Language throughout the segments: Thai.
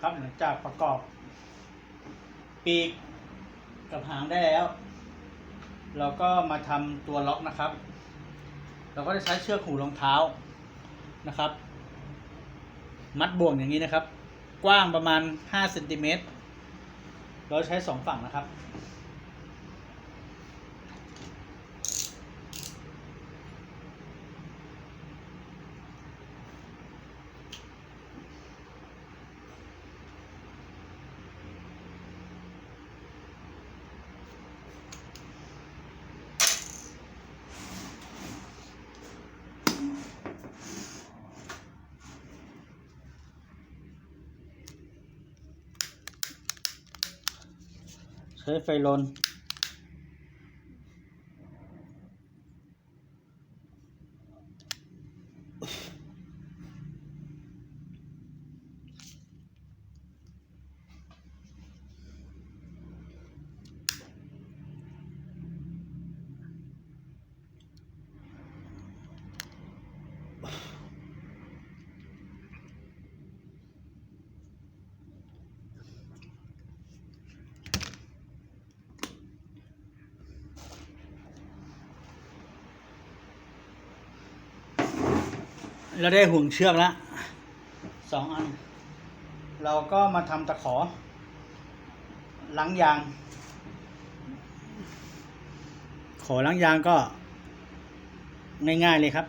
ครับหลังจากประกอบ ปีกกับหางได้แล้ว เราก็มาทำตัวล็อกนะครับ เราก็จะใช้เชือกหูรองเท้านะครับ มัดบ่วงอย่างนี้นะครับ กว้างประมาณ5เซนติเมตรเราใช้สองฝั่งนะครับ ใช้ไฟลน เราได้ห่วงเชือกแล้วสองอัน เราก็มาทำตะขอล้างยาง ขอล้างยางก็ง่ายๆเลยครับ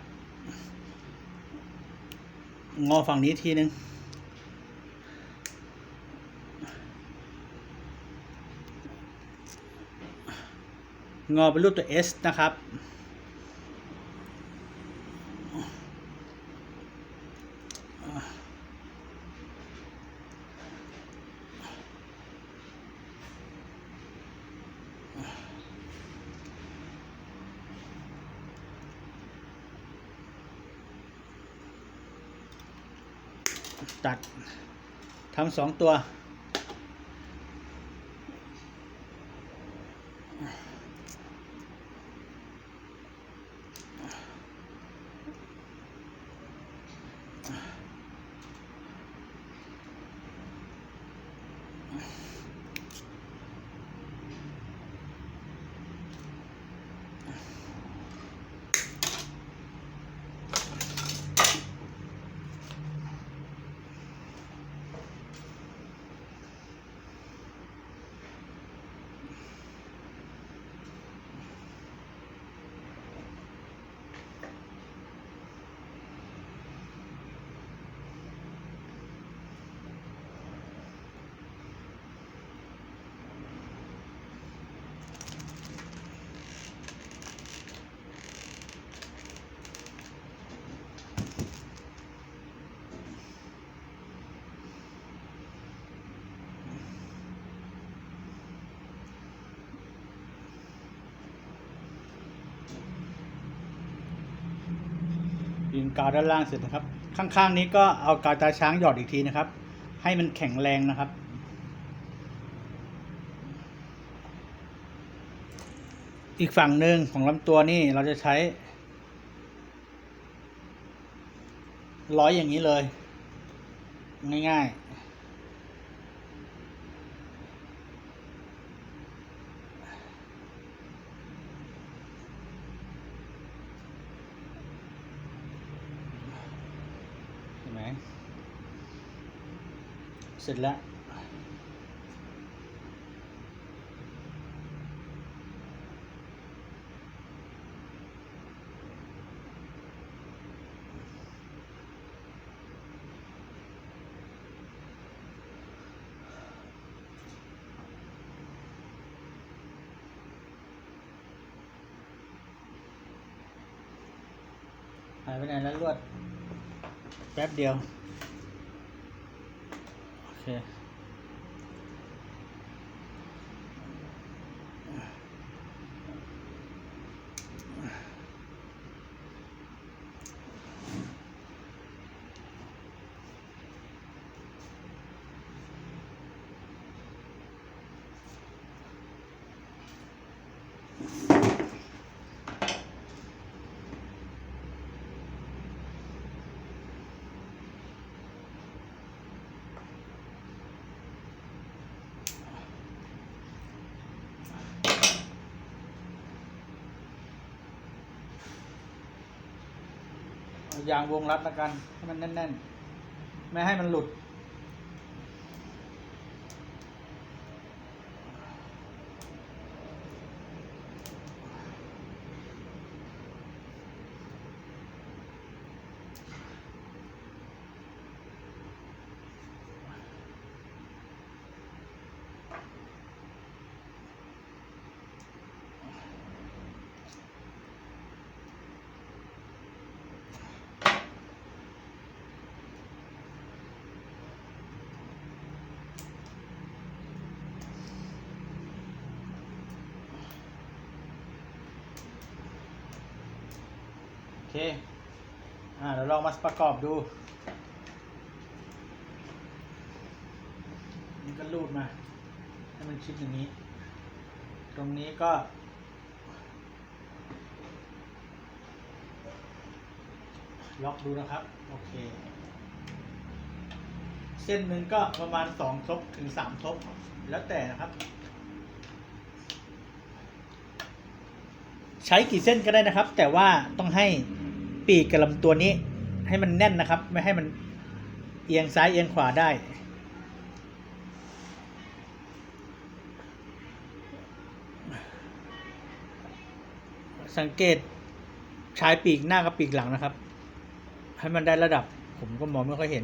งอฝั่งนี้ทีนึง งอเป็นรูปตัว S นะครับ ตัดทำสองตัว งกาวด้านล่างเสร็จนะครับ ข้างๆนี้ก็เอากาวตาช้างหยอดอีกทีนะครับ ให้มันแข็งแรงนะครับ อีกฝั่งหนึ่งของลำตัวนี่เราจะใช้ ร้อยอย่างนี้เลย ง่ายๆเห็นไหม เสร็จแล้วหายไปไหนแล้วลวดแป๊บเดียว โยางวงรัดละกัน ให้มันแน่น ๆ ไม่ให้มันหลุด เคอ่าเดี๋ยวลองมาประกอบดูนี่ก็รูดมา ให้มันชิดอย่างนี้ ตรงนี้ก็ล็อกดูนะครับ โอเค เส้นหนึ่งก็ประมาณสองทบถึงสามทบ แล้วแต่นะครับ ใช้กี่เส้นก็ได้นะครับ แต่ว่าต้องให้ ปีกกับลำตัวนี้ ให้มันแน่นนะครับ ไม่ให้มันเอียงซ้ายเอียงขวาได้ สังเกตชายปีกหน้ากับปีกหลังนะครับ ให้มันได้ระดับ ผมก็มองไม่ค่อยเห็น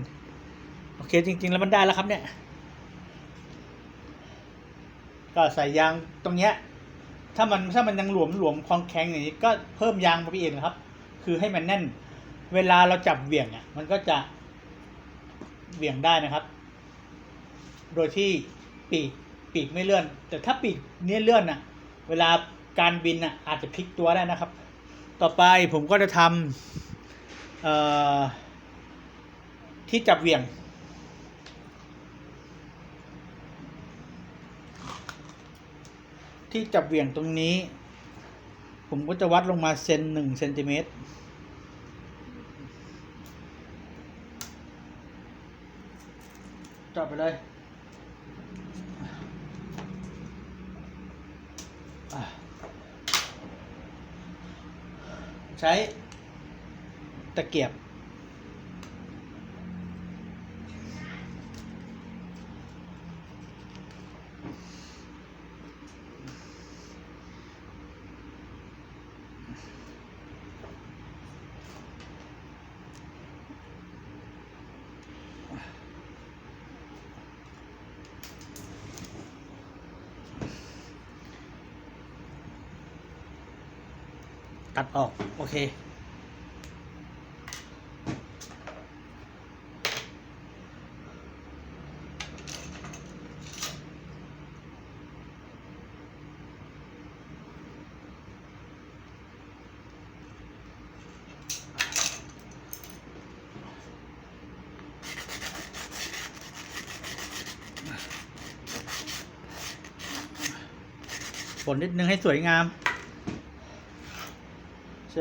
โอเคจริง ๆ แล้วมันได้แล้วครับเนี่ย ก็ใส่ยางตรงเนี้ยถ้ามันถ้ามันยังหลวมหลวมคลองแข็งอย่างนี้ก็เพิ่มยางไปอีกนะครับ คือให้มันแน่น เวลาเราจับเหวี่ยงอะมันก็จะเหวี่ยงได้นะครับ โดยที่ปีกปีกไม่เลื่อน แต่ถ้าปีกเนี้ยเลื่อนอะ เวลาการบินอะอาจจะพลิกตัวได้นะครับ ต่อไปผมก็จะทำที่จับเหวี่ยงที่จับเหวี่ยงตรงนี้ ผมก็จะวัดลงมาเซนหนึ่งเซนติเมตรจับไปเลยใช้ตะเกียบ ตัดออก โอเคผลนิดนึงให้สวยงาม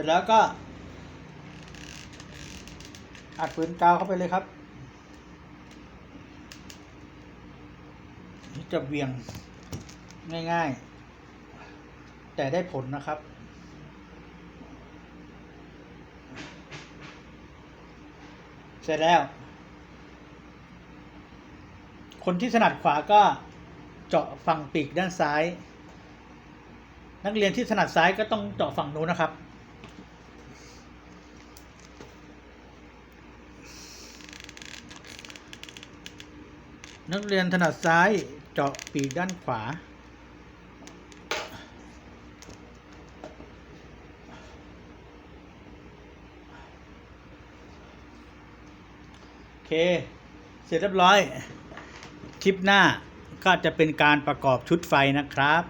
ร็จแล้วก็ อัดปืนกาวเข้าไปเลยครับ จะเวียงง่าย ๆ แต่ได้ผลนะครับเสร็จแล้ว คนที่ถนัดขวาก็เจาะฝั่งปีกด้านซ้าย นักเรียนที่ถนัดซ้ายก็ต้องเจาะฝั่งนู้นนะครับ นักเรียนถนัดซ้ายเจาะปีกด้านขวา โอเค เสร็จเรียบร้อย คลิปหน้าก็จะเป็นการประกอบชุดไฟนะครับ